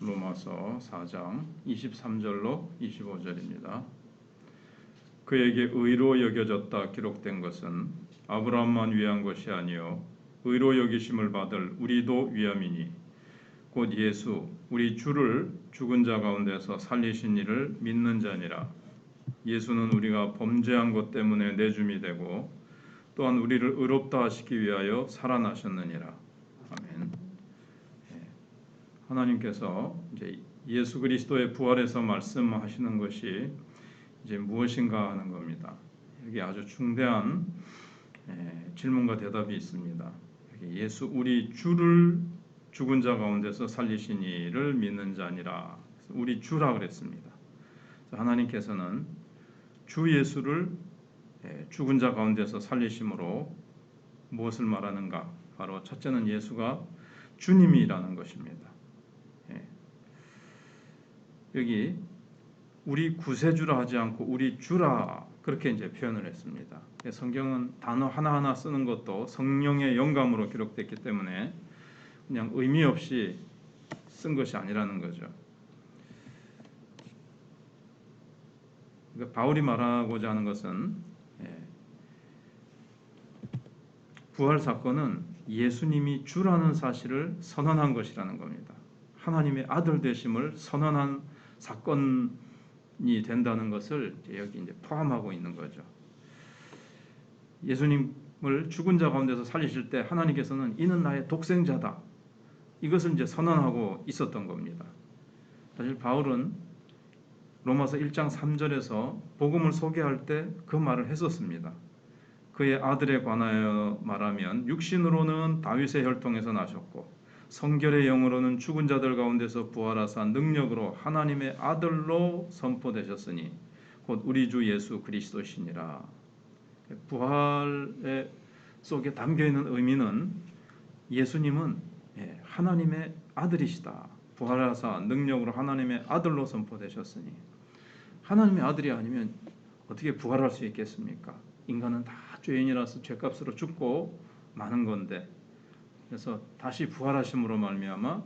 로마서 4장 23절로 25절입니다. 그에게 의로 여겨졌다 기록된 것은 아브라함만 위한 것이 아니요 의로 여기심을 받을 우리도 위함이니 곧 예수 우리 주를 죽은 자 가운데서 살리신 이를 믿는 자니라 예수는 우리가 범죄한 것 때문에 내줌이 되고 또한 우리를 의롭다 하시기 위하여 살아나셨느니라. 하나님께서 이제 예수 그리스도의 부활에서 말씀하시는 것이 이제 무엇인가 하는 겁니다. 여기 아주 중대한 예, 질문과 대답이 있습니다. 예수 우리 주를 죽은 자 가운데서 살리신 이를 믿는 자니라. 우리 주라 그랬습니다. 하나님께서는 주 예수를 예, 죽은 자 가운데서 살리심으로 무엇을 말하는가? 바로 첫째는 예수가 주님이라는 것입니다. 예. 여기 우리 구세주라 하지 않고 우리 주라 그렇게 이제 표현을 했습니다. 성경은 단어 하나하나 쓰는 것도 성령의 영감으로 기록됐기 때문에 그냥 의미 없이 쓴 것이 아니라는 거죠. 그러니까 바울이 말하고자 하는 것은 예, 부활 사건은 예수님이 주라는 사실을 선언한 것이라는 겁니다. 하나님의 아들 되심을 선언한 사건이 된다는 것을 여기 이제 포함하고 있는 거죠. 예수님을 죽은 자 가운데서 살리실 때 하나님께서는 이는 나의 독생자다. 이것을 이제 선언하고 있었던 겁니다. 사실 바울은 로마서 1장 3절에서 복음을 소개할 때 그 말을 했었습니다. 그의 아들에 관하여 말하면 육신으로는 다윗의 혈통에서 나셨고 성결의 영으로는 죽은 자들 가운데서 부활하사 능력으로 하나님의 아들로 선포되셨으니 곧 우리 주 예수 그리스도시니라. 부활 속에 담겨 있는 의미는 예수님은 예, 하나님의 아들이시다. 부활하사 능력으로 하나님의 아들로 선포되셨으니 하나님의 아들이 아니면 어떻게 부활할 수 있겠습니까? 인간은 다 죄인이라서 죄값으로 죽고 마는 건데 그래서 다시 부활하심으로 말미암아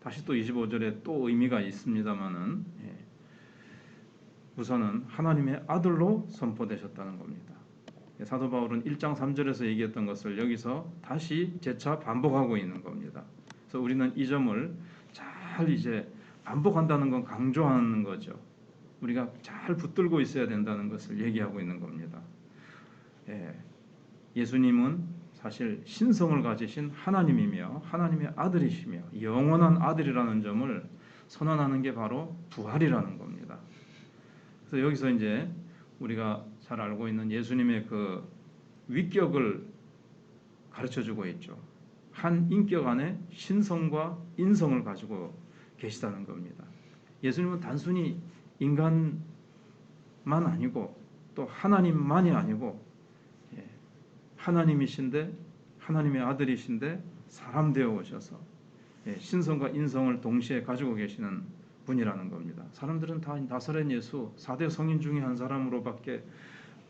다시 또 25절에 또 의미가 있습니다만은 예, 우선은 하나님의 아들로 선포되셨다는 겁니다. 사도 바울은 1장 3절에서 얘기했던 것을 여기서 다시 재차 반복하고 있는 겁니다. 그래서 우리는 이 점을 잘 이제 반복한다는 건 강조하는 거죠. 우리가 잘 붙들고 있어야 된다는 것을 얘기하고 있는 겁니다. 예, 예수님은 사실 신성을 가지신 하나님이며 하나님의 아들이시며 영원한 아들이라는 점을 선언하는 게 바로 부활이라는 겁니다. 그래서 여기서 이제 우리가 잘 알고 있는 예수님의 그 위격을 가르쳐 주고 있죠. 한 인격 안에 신성과 인성을 가지고 계시다는 겁니다. 예수님은 단순히 인간만 아니고 또 하나님만이 아니고 예, 하나님이신데 하나님의 아들이신데 사람 되어 오셔서 예, 신성과 인성을 동시에 가지고 계시는 분이라는 겁니다. 사람들은 다 나사렛 예수 4대 성인 중에 한 사람으로밖에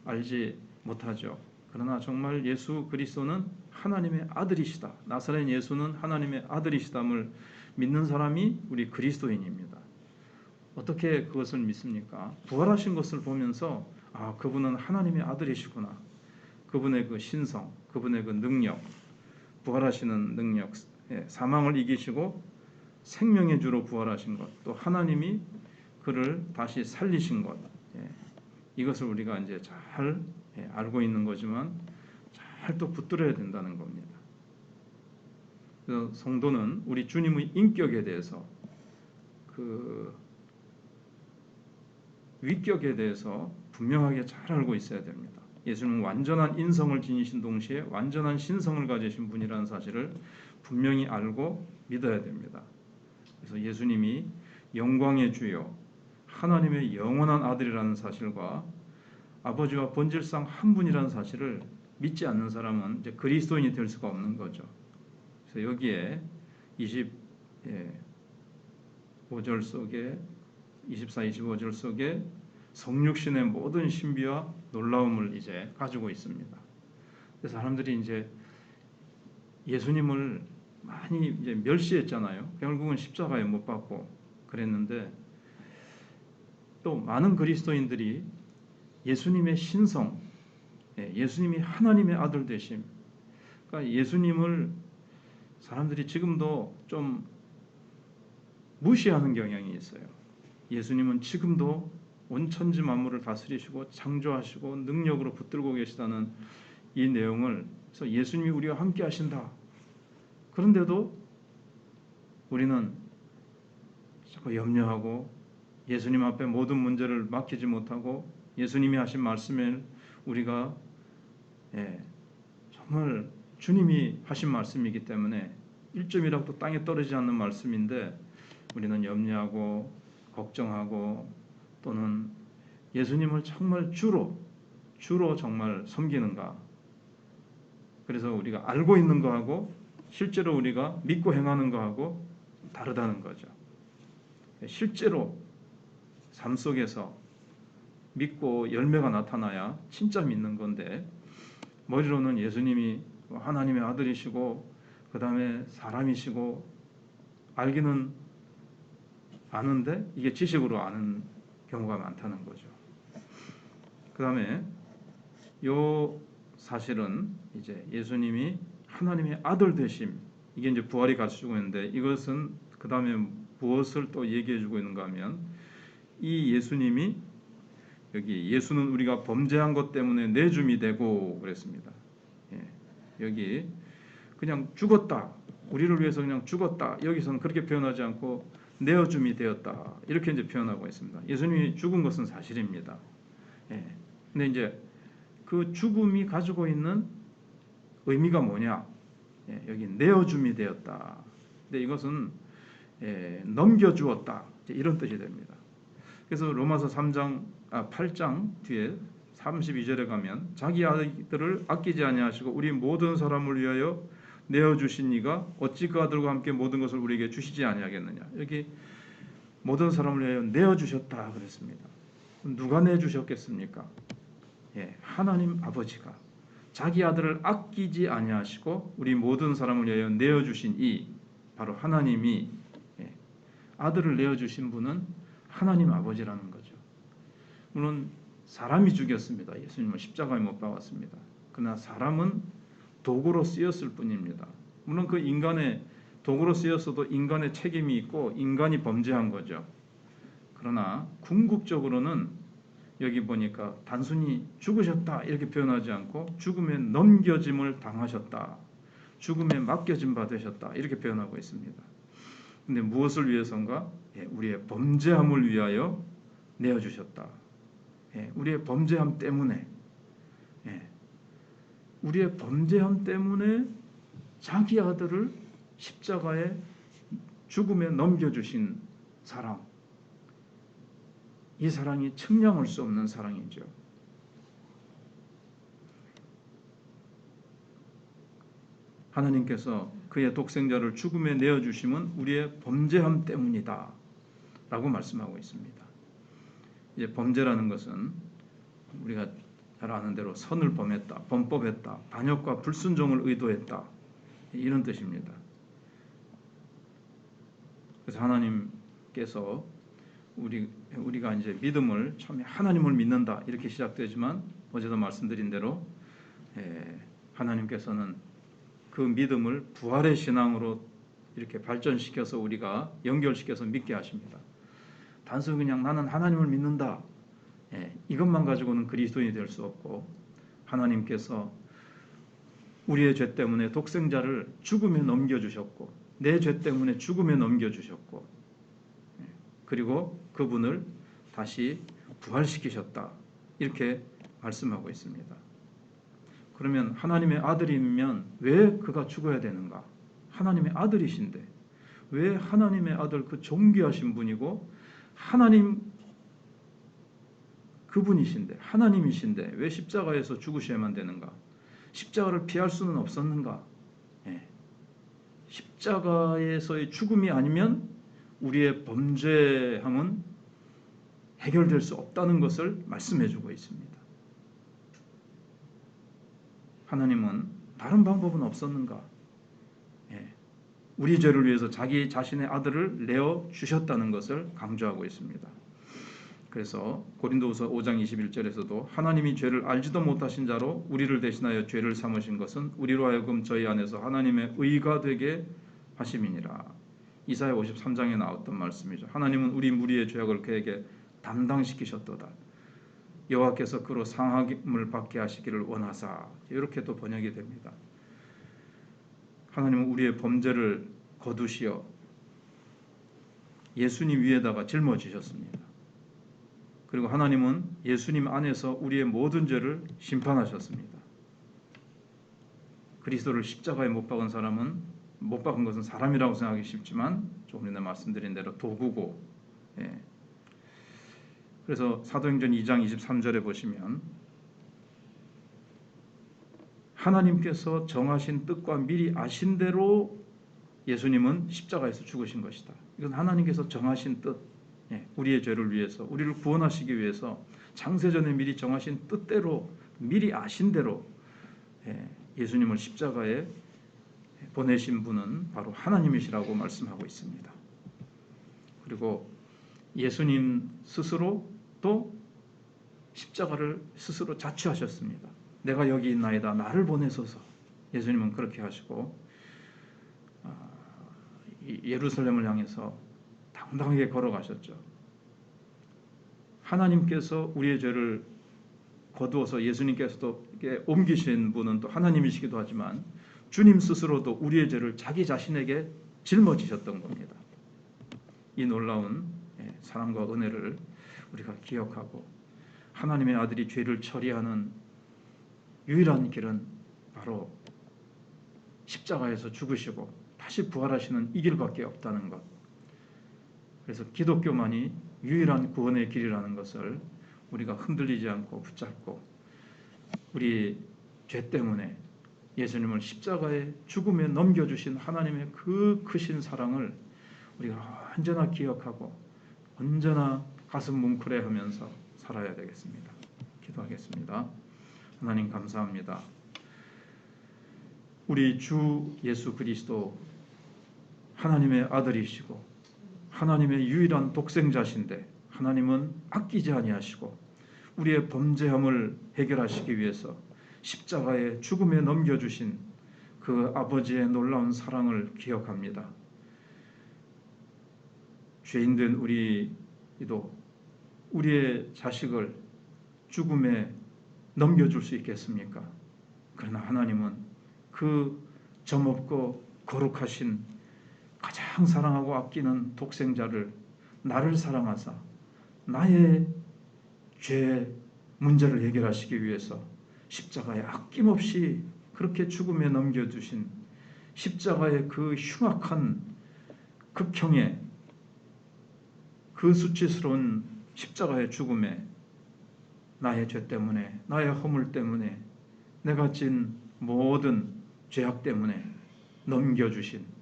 알지 못하죠. 그러나 정말 예수 그리스도는 하나님의 아들이시다. 나사렛 예수는 하나님의 아들이시담을 믿는 사람이 우리 그리스도인입니다. 어떻게 그것을 믿습니까? 부활하신 것을 보면서 아 그분은 하나님의 아들이시구나. 그분의 그 신성, 그분의 그 능력, 부활하시는 능력, 예, 사망을 이기시고 생명의 주로 부활하신 것, 또 하나님이 그를 다시 살리신 것, 예, 이것을 우리가 이제 잘 예, 알고 있는 거지만 잘 또 붙들어야 된다는 겁니다. 그래서 성도는 우리 주님의 인격에 대해서 그 위격에 대해서 분명하게 잘 알고 있어야 됩니다. 예수님은 완전한 인성을 지니신 동시에 완전한 신성을 가지신 분이라는 사실을 분명히 알고 믿어야 됩니다. 그래서 예수님이 영광의 주요 하나님의 영원한 아들이라는 사실과 아버지와 본질상 한 분이라는 사실을 믿지 않는 사람은 이제 그리스도인이 될 수가 없는 거죠. 그래서 여기에 25절 예, 속에 24, 25절 속에 성육신의 모든 신비와 놀라움을 이제 가지고 있습니다. 그래서 사람들이 이제 예수님을 많이 이제 멸시했잖아요. 결국은 십자가에 못 박고 그랬는데 또 많은 그리스도인들이 예수님의 신성, 예, 예수님이 하나님의 아들 되심, 그러니까 예수님을 사람들이 지금도 좀 무시하는 경향이 있어요. 예수님은 지금도 온 천지 만물을 다스리시고 창조하시고 능력으로 붙들고 계시다는 이 내용을 그래서 예수님이 우리와 함께 하신다. 그런데도 우리는 자꾸 염려하고 예수님 앞에 모든 문제를 맡기지 못하고 예수님이 하신 말씀을 우리가 예, 정말 주님이 하신 말씀이기 때문에 1점이라도 땅에 떨어지지 않는 말씀인데 우리는 염려하고 걱정하고 또는 예수님을 정말 주로 주로 정말 섬기는가 그래서 우리가 알고 있는 거하고 실제로 우리가 믿고 행하는 거하고 다르다는 거죠. 실제로 삶 속에서 믿고 열매가 나타나야 진짜 믿는 건데 머리로는 예수님이 하나님의 아들이시고 그 다음에 사람이시고 알기는 아는데 이게 지식으로 아는 경우가 많다는 거죠. 그 다음에 요 사실은 이제 예수님이 하나님의 아들 되심 이게 이제 부활이 갖추고 있는데 이것은 그 다음에 무엇을 또 얘기해 주고 있는가 하면 이 예수님이 여기 예수는 우리가 범죄한 것 때문에 내줌이 되고 그랬습니다. 예, 여기 그냥 죽었다 우리를 위해서 그냥 죽었다 여기서는 그렇게 표현하지 않고 내어줌이 되었다 이렇게 이제 표현하고 있습니다. 예수님이 죽은 것은 사실입니다. 예, 근데 이제 그 죽음이 가지고 있는 의미가 뭐냐? 예, 여기 내어줌이 되었다. 근데 이것은 예, 넘겨주었다 이런 뜻이 됩니다. 그래서 로마서 3장 아 8장 뒤에 32절에 가면 자기 아들을 아끼지 아니하시고 우리 모든 사람을 위하여 내어 주신 이가 어찌 그 아들과 함께 모든 것을 우리에게 주시지 아니하겠느냐. 여기 모든 사람을 위하여 내어 주셨다 그랬습니다. 누가 내 주셨겠습니까? 예, 하나님 아버지가 자기 아들을 아끼지 아니하시고 우리 모든 사람을 위하여 내어 주신 이 바로 하나님이 예, 아들을 내어 주신 분은 하나님 아버지라는 거죠. 물론 사람이 죽였습니다. 예수님은 십자가에 못 박았습니다. 그러나 사람은 도구로 쓰였을 뿐입니다. 물론 그 인간의 도구로 쓰였어도 인간의 책임이 있고 인간이 범죄한 거죠. 그러나 궁극적으로는 여기 보니까 단순히 죽으셨다 이렇게 표현하지 않고 죽음에 넘겨짐을 당하셨다. 죽음에 맡겨짐 받으셨다. 이렇게 표현하고 있습니다. 근데 무엇을 위해서인가? 예, 우리의 범죄함을 위하여 내어 주셨다. 예, 우리의 범죄함 때문에 예, 우리의 범죄함 때문에 자기 아들을 십자가에 죽음에 넘겨주신 사랑 이 사랑이 측량할 수 없는 사랑이죠. 하나님께서 그의 독생자를 죽음에 내어 주심은 우리의 범죄함 때문이다. 라고 말씀하고 있습니다. 이제 범죄라는 것은 우리가 잘 아는 대로 선을 범했다, 범법했다, 반역과 불순종을 의도했다 이런 뜻입니다. 그래서 하나님께서 우리 우리가 이제 믿음을 처음에 하나님을 믿는다 이렇게 시작되지만 어제도 말씀드린 대로 에, 하나님께서는 그 믿음을 부활의 신앙으로 이렇게 발전시켜서 우리가 연결시켜서 믿게 하십니다. 단순히 그냥 나는 하나님을 믿는다. 예, 이것만 가지고는 그리스도인이 될 수 없고 하나님께서 우리의 죄 때문에 독생자를 죽음에 넘겨주셨고 내 죄 때문에 죽음에 넘겨주셨고 예, 그리고 그분을 다시 부활시키셨다 이렇게 말씀하고 있습니다. 그러면 하나님의 아들이면 왜 그가 죽어야 되는가? 하나님의 아들이신데 왜 하나님의 아들 그 존귀하신 분이고 하나님 그분이신데 하나님이신데 왜 십자가에서 죽으셔야만 되는가? 십자가를 피할 수는 없었는가? 예. 십자가에서의 죽음이 아니면 우리의 범죄함은 해결될 수 없다는 것을 말씀해 주고 있습니다. 하나님은 다른 방법은 없었는가? 예. 우리 죄를 위해서 자기 자신의 아들을 내어 주셨다는 것을 강조하고 있습니다. 그래서 고린도후서 5장 21절에서도 하나님이 죄를 알지도 못하신 자로 우리를 대신하여 죄를 삼으신 것은 우리로 하여금 저희 안에서 하나님의 의가 되게 하심이니라. 이사야 53장에 나왔던 말씀이죠. 하나님은 우리 무리의 죄악을 그에게 담당시키셨도다. 여호와께서 그로 상함을 받게 하시기를 원하사 이렇게 또 번역이 됩니다. 하나님은 우리의 범죄를 거두시어 예수님 위에다가 짊어지셨습니다. 그리고 하나님은 예수님 안에서 우리의 모든 죄를 심판하셨습니다. 그리스도를 십자가에 못 박은 사람은 못 박은 것은 사람이라고 생각하기 쉽지만 조금 전에 말씀드린 대로 도구고 예. 그래서 사도행전 2장 23절에 보시면 하나님께서 정하신 뜻과 미리 아신 대로 예수님은 십자가에서 죽으신 것이다. 이건 하나님께서 정하신 뜻, 예, 우리의 죄를 위해서, 우리를 구원하시기 위해서 창세전에 미리 정하신 뜻대로 미리 아신 대로 예, 예수님을 십자가에 보내신 분은 바로 하나님이시라고 말씀하고 있습니다. 그리고 예수님 스스로 또 십자가를 스스로 자취하셨습니다. 내가 여기 있나이다. 나를 보내소서. 예수님은 그렇게 하시고 아, 예루살렘을 향해서 당당하게 걸어가셨죠. 하나님께서 우리의 죄를 거두어서 예수님께서도 옮기신 분은 또 하나님이시기도 하지만 주님 스스로도 우리의 죄를 자기 자신에게 짊어지셨던 겁니다. 이 놀라운 예, 사랑과 은혜를 우리가 기억하고 하나님의 아들이 죄를 처리하는 유일한 길은 바로 십자가에서 죽으시고 다시 부활하시는 이 길밖에 없다는 것. 그래서 기독교만이 유일한 구원의 길이라는 것을 우리가 흔들리지 않고 붙잡고 우리 죄 때문에 예수님을 십자가의 죽음에 넘겨주신 하나님의 그 크신 사랑을 우리가 언제나 기억하고 언제나 가슴 뭉클해 하면서 살아야 되겠습니다. 기도하겠습니다. 하나님 감사합니다. 우리 주 예수 그리스도 하나님의 아들이시고 하나님의 유일한 독생자신데 하나님은 아끼지 아니하시고 우리의 범죄함을 해결하시기 위해서 십자가의 죽음에 넘겨주신 그 아버지의 놀라운 사랑을 기억합니다. 죄인된 우리도 우리의 자식을 죽음에 넘겨줄 수 있겠습니까? 그러나 하나님은 그 점없고 거룩하신 가장 사랑하고 아끼는 독생자를 나를 사랑하사 나의 죄 문제를 해결하시기 위해서 십자가에 아낌없이 그렇게 죽음에 넘겨주신 십자가의 그 흉악한 극형의 그 수치스러운 십자가의 죽음에 나의 죄 때문에 나의 허물 때문에 내가 진 모든 죄악 때문에 넘겨주신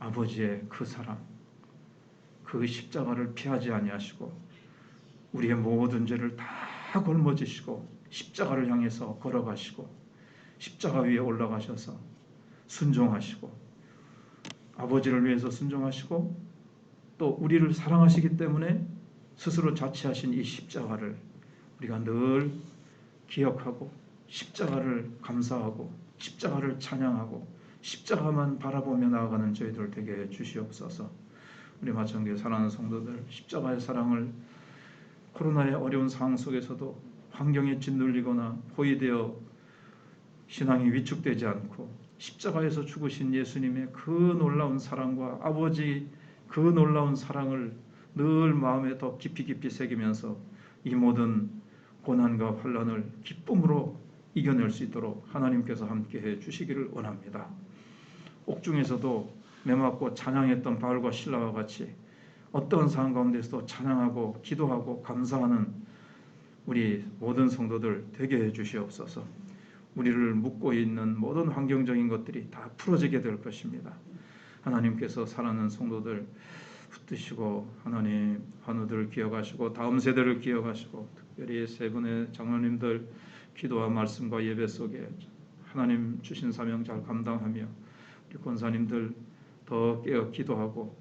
아버지의 그 사랑 그 십자가를 피하지 아니하시고 우리의 모든 죄를 다 걸머지시고 십자가를 향해서 걸어가시고 십자가 위에 올라가셔서 순종하시고 아버지를 위해서 순종하시고 또 우리를 사랑하시기 때문에 스스로 자취하신 이 십자가를 우리가 늘 기억하고 십자가를 감사하고 십자가를 찬양하고 십자가만 바라보며 나아가는 저희들 되게 해 주시옵소서. 우리 마천교회 사랑하는 성도들 십자가의 사랑을 코로나의 어려운 상황 속에서도 환경에 짓눌리거나 포위되어 신앙이 위축되지 않고 십자가에서 죽으신 예수님의 그 놀라운 사랑과 아버지 그 놀라운 사랑을 늘 마음에 더 깊이 깊이 새기면서 이 모든 고난과 환란을 기쁨으로 이겨낼 수 있도록 하나님께서 함께해 주시기를 원합니다. 옥중에서도 매맞고 찬양했던 바울과 신라와 같이 어떤 상황 가운데서도 찬양하고 기도하고 감사하는 우리 모든 성도들 되게 해 주시옵소서. 우리를 묶고 있는 모든 환경적인 것들이 다 풀어지게 될 것입니다. 하나님께서 사랑하는 성도들 붙드시고 하나님 환우들을 기억하시고 다음 세대를 기억하시고 특별히 세 분의 장로님들 기도와 말씀과 예배 속에 하나님 주신 사명 잘 감당하며 권사님들 더 깨어 기도하고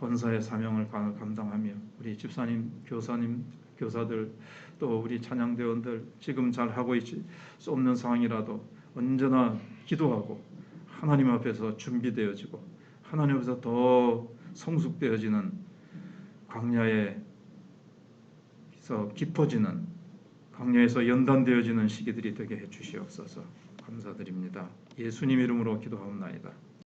권사의 사명을 가- 감당하며 우리 집사님, 교사님, 교사들 또 우리 찬양대원들 지금 잘 하고 있지 수 없는 상황이라도 언제나 기도하고 하나님 앞에서 준비되어지고 하나님 앞에서 더 성숙되어지는 광야에서 깊어지는 광야에서 연단되어지는 시기들이 되게 해 주시옵소서 감사드립니다. 예수님 이름으로 기도하옵나이다.